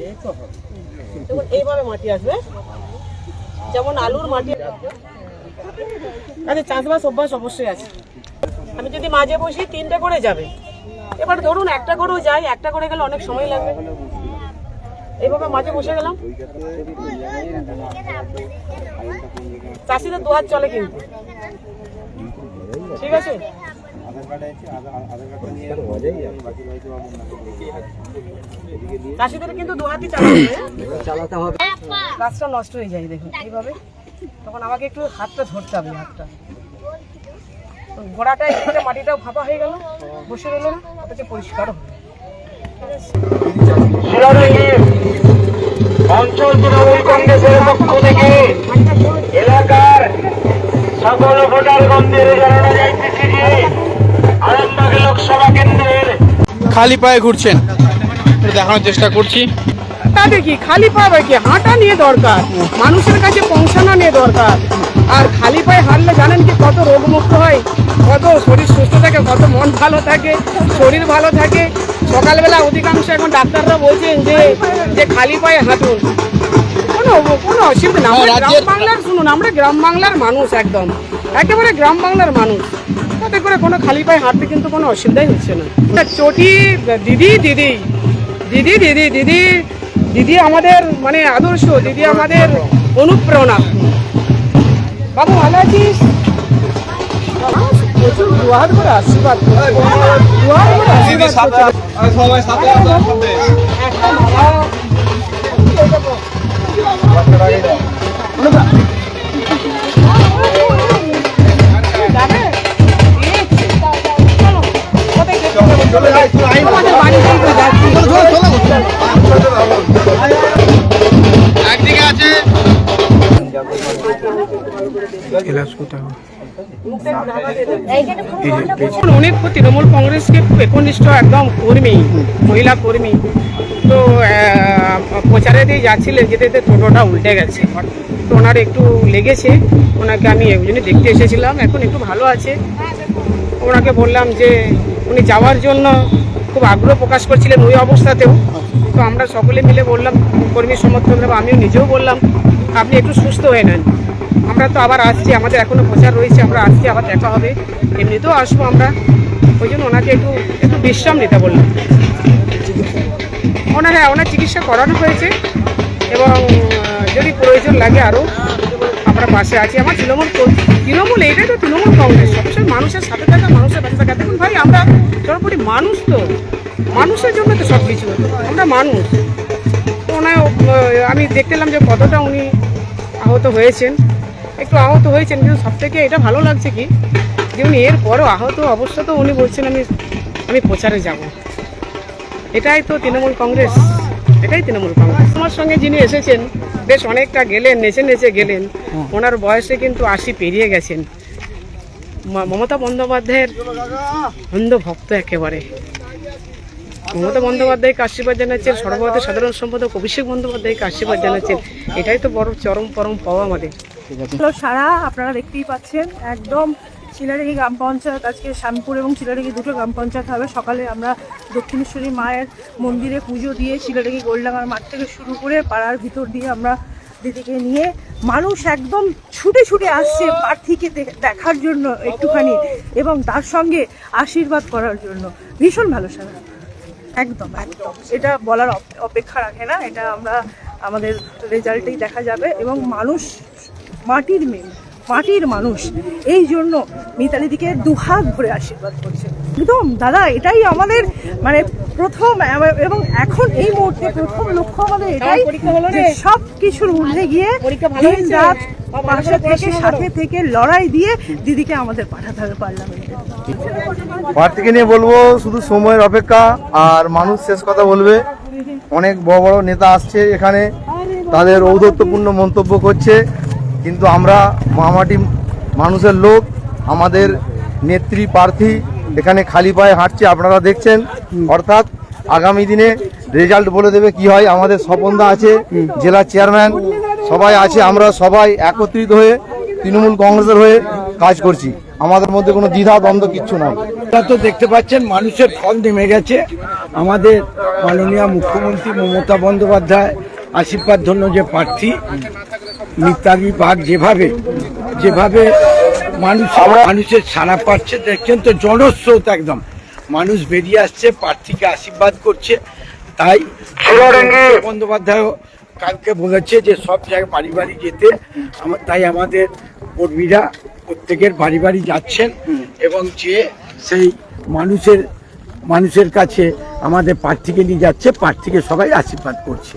দেখুন, এইভাবে মাটি আসবে। যেমন আলুর মাটি আরে চাষবাস অভ্যাস অবশ্যই আছে। আমি যদি মাঝে বসি, তিনটে করে যাবে। এবার ধরুন, একটা করেও যাই একটা করে গেলে অনেক সময় লাগবে। এইভাবে মাঝে বসে গেলাম। চাষিদের দুহাত চলে কিন্তু। ঠিক আছে? চাষিদের কিন্তু দুহাতই চালাতে হবে? গাছটা নষ্ট হয়ে যায় দেখুন এইভাবে। তখন আমাকে একটু হাতটা ধরতে হবে হাতটা। গোড়াটা একটু মাটিটাও ফাঁপা হয়ে গেল বসে রইল না অথচ হলো। অঞ্চল তৃণমূল কংগ্রেসের পক্ষ থেকে খালি পায়ে ঘুরছেন? দেখানোর চেষ্টা করছি। তাতে কি? খালি পাবে কি? হাঁটা নিয়ে দরকার। মানুষের কাছে পৌঁছানো নিয়ে দরকার। আর খালি পায়ে হাঁটলে জানেন কি কত রোগমুক্ত হয়? কত শরীর সুস্থ থাকে কত মন ভালো থাকে শরীর ভালো থাকে। সকালবেলা অধিকাংশ এখন ডাক্তাররা বলছেন যে যে খালি পায়ে হাঁটুন। কোনো কোনো অসুবিধা না আমরা গ্রাম বাংলার শুনুন আমরা গ্রাম বাংলার মানুষ একদম। একেবারে গ্রাম বাংলার মানুষ। তাতে করে কোনো খালি পায়ে হাঁটতে কিন্তু কোনো অসুবিধাই হচ্ছে না। চটি দিদি দিদি দিদি দিদি দিদি দিদি আমাদের মানে আদর্শ দিদি আমাদের অনুপ্রেরণা। বাবু ভালো আছিস? প্রচুর করে আশীর্বাদ করছে। করে আশীর্বাদ সবাই সাথে একটা অনেক তৃণমূল কংগ্রেসকে একনিষ্ঠ একদম কর্মী, মহিলা কর্মী। তো প্রচারে দিয়ে যাচ্ছিলেন, যেতে যেতে টোটোটা উল্টে গেছে। তো ওনার একটু লেগেছে, ওনাকে আমি ওই জন্য দেখতে এসেছিলাম। এখন একটু ভালো আছে। ওনাকে বললাম যে, উনি যাওয়ার জন্য খুব আগ্রহ প্রকাশ করছিলেন ওই অবস্থাতেও। তো আমরা সকলে মিলে বললাম, কর্মী সমর্থকরা, আমিও নিজেও বললাম, আপনি একটু সুস্থ হয়ে নেন। আমরা তো আবার আসছি, আমাদের এখনও প্রচার রয়েছে, আমরা আসছি, আবার দেখা হবে। এমনিতেও আসব আমরা। ওই জন্য ওনাকে একটু একটু বিশ্রাম নিতে বললাম। ওনার হ্যাঁ ওনার চিকিৎসা করানো হয়েছে এবং যদি প্রয়োজন লাগে আরও আমরা পাশে আছি। আমার তৃণমূল তৃণমূল এইটাই তো তৃণমূল কংগ্রেস। সবসময় মানুষের সাথে থাকা, মানুষের পাশে থাকা। দেখুন ভাই, আমরা সর্বোপরি মানুষ তো, মানুষের জন্য তো সব কিছু। আমরা মানুষ। তো ওনার আমি দেখতে এলাম যে কতটা উনি আহত হয়েছেন। একটু আহত হয়েছেন কিন্তু সব থেকে এটা ভালো লাগছে কি যে উনি এর পরও আহত অবস্থা তো উনি বলছেন আমি আমি প্রচারে যাব। এটাই তো তৃণমূল কংগ্রেস এটাই তৃণমূল কংগ্রেস। আমার সঙ্গে যিনি এসেছেন বেশ অনেকটা গেলেন নেচে নেচে গেলেন। ওনার বয়সে কিন্তু আশি পেরিয়ে গেছেন। মমতা বন্দ্যোপাধ্যায়ের অন্ধ ভক্ত একেবারে। মমতা বন্দ্যোপাধ্যায়কে আশীর্বাদ জানাচ্ছেন সর্বভারতীয় সাধারণ সম্পাদক অভিষেক বন্দ্যোপাধ্যায়কে আশীর্বাদ জানাচ্ছেন। এটাই তো বড় চরম পরম পাওয়া আমাদের। হলো সারা, আপনারা দেখতেই পাচ্ছেন, একদম চিলারেগি গ্রাম পঞ্চায়েত। আজকে শ্যামপুর এবং চিলারেগি দুটো গ্রাম পঞ্চায়েত হবে। সকালে আমরা দক্ষিণেশ্বরী মায়ের মন্দিরে পুজো দিয়ে চিলারেগি গোলডাঙ্গার মাঠ থেকে শুরু করে পাড়ার ভিতর দিয়ে আমরা দিদিকে নিয়ে মানুষ একদম ছুটে ছুটে আসছে প্রার্থীকে দেখার জন্য একটুখানি এবং তার সঙ্গে আশীর্বাদ করার জন্য। ভীষণ ভালো, সারা। একদম একদম। এটা বলার অপেক্ষা রাখে না। এটা আমরা আমাদের রেজাল্টেই দেখা যাবে এবং মানুষ মাটির মেয়ে মাটির মানুষ। এই জন্য মিতালিদিকে দুহাত ভরে আশীর্বাদ করছে। একদম দাদা এটাই আমাদের মানে প্রথম এবং এখন এই মুহূর্তে প্রথম লক্ষ্য আমাদের এটাই সব কিছুর ঊর্ধ্বে গিয়ে দিন রাত পাশে থেকে সাথে থেকে লড়াই দিয়ে দিদিকে আমাদের পাঠাতে হবে পার্লামেন্টে। প্রার্থীকে নিয়ে বলব শুধু সময়ের অপেক্ষা আর মানুষ শেষ কথা বলবে। অনেক বড় বড় নেতা আসছে এখানে তাদের ঔদত্যপূর্ণ মন্তব্য করছে। কিন্তু আমরা মহামাটি মানুষের লোক, আমাদের নেত্রী প্রার্থী এখানে খালি পায়ে হাঁটছে, আপনারা দেখছেন। অর্থাৎ আগামী দিনে রেজাল্ট বলে দেবে কি হয়, আমাদের স্বপনদা আছে, জেলা চেয়ারম্যান সবাই আছে, আমরা সবাই একত্রিত হয়ে তৃণমূল কংগ্রেসের হয়ে কাজ করছি। আমাদের মধ্যে কোনো দ্বিধা, দ্বন্দ্ব কিচ্ছু নাই। আপনারা তো দেখতে পাচ্ছেন, মানুষের ফল নেমে গেছে। আমাদের মাননীয় মুখ্যমন্ত্রী মমতা বন্দ্যোপাধ্যায় আশীর্বাদ ধন্য যে প্রার্থী মিতালি বাগ যেভাবে যেভাবে মানুষ মানুষের সাড়া পাচ্ছে দেখছেন তো জনস্রোত একদম। মানুষ বেরিয়ে আসছে প্রার্থীকে আশীর্বাদ করছে। তাই বন্দ্যোপাধ্যায় কালকে বলেছে যে সব জায়গায় বাড়ি বাড়ি যেতে। তাই আমাদের কর্মীরা প্রত্যেকের বাড়ি বাড়ি যাচ্ছেন এবং যে সেই মানুষের মানুষের কাছে আমাদের প্রার্থীকে নিয়ে যাচ্ছে প্রার্থীকে সবাই আশীর্বাদ করছে।